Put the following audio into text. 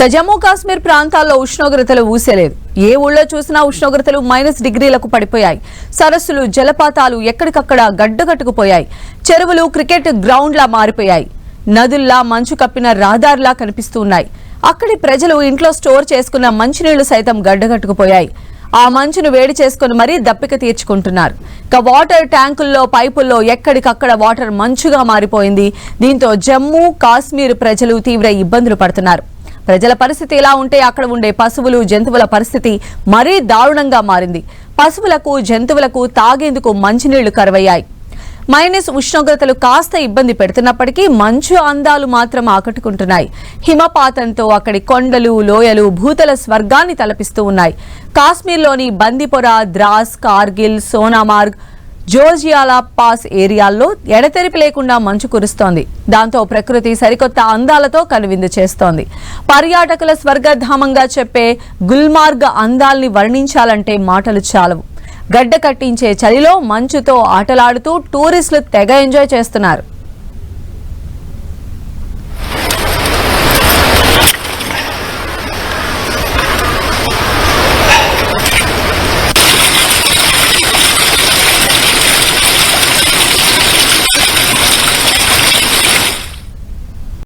ఇక జమ్మూ కాశ్మీర్ ప్రాంతాల్లో ఉష్ణోగ్రతలు ఊసేలేదు. ఏ ఊళ్ళో చూసినా ఉష్ణోగ్రతలు మైనస్ డిగ్రీలకు పడిపోయాయి. సరస్సులు జలపాతాలు ఎక్కడికక్కడ గడ్డగట్టుకుపోయాయి చెరువులు క్రికెట్ గ్రౌండ్లా మారిపోయాయి. నదుల్లా మంచు కప్పిన రహదారులా కనిపిస్తూ ఉన్నాయి అక్కడి ప్రజలు ఇంట్లో స్టోర్ చేసుకున్న మంచినీళ్ళు సైతం గడ్డగట్టుకుపోయాయి ఆ మంచును వేడి చేసుకుని మరీ దప్పిక తీర్చుకుంటున్నారు. ఇక వాటర్ ట్యాంకుల్లో పైపుల్లో ఎక్కడికక్కడ వాటర్ మంచుగా మారిపోయింది. దీంతో జమ్మూ కాశ్మీర్ ప్రజలు తీవ్ర ఇబ్బందులు పడుతున్నారు. ప్రజల పరిస్థితి ఎలా ఉంటే అక్కడ ఉండే పశువులు జంతువుల పరిస్థితి మరీ దారుణంగా మారింది. పశువులకు జంతువులకు తాగేందుకు మంచినీళ్ళు కరువయ్యాయి. మైనస్ ఉష్ణోగ్రతలు కాస్త ఇబ్బంది పెడుతున్నప్పటికీ మంచు అందాలు మాత్రం ఆకట్టుకుంటున్నాయి. హిమపాతంతో అక్కడి కొండలు లోయలు భూతల స్వర్గాన్ని తలపిస్తూ ఉన్నాయి. కాశ్మీర్లోని బందిపొర ద్రాస్ కార్గిల్ సోనామార్గ్ జోర్జియాలా పాస్ ఏరియాల్లో ఎడతెరిపి లేకుండా మంచు కురుస్తోంది. దాంతో ప్రకృతి సరికొత్త అందాలతో కనువిందు చేస్తోంది. పర్యాటకుల స్వర్గధామంగా చెప్పే గుల్మార్గ్ అందాల్ని వర్ణించాలంటే మాటలు చాలవు. గడ్డ కట్టించే చలిలో మంచుతో ఆటలాడుతూ టూరిస్టులు తెగ ఎంజాయ్ చేస్తున్నారు.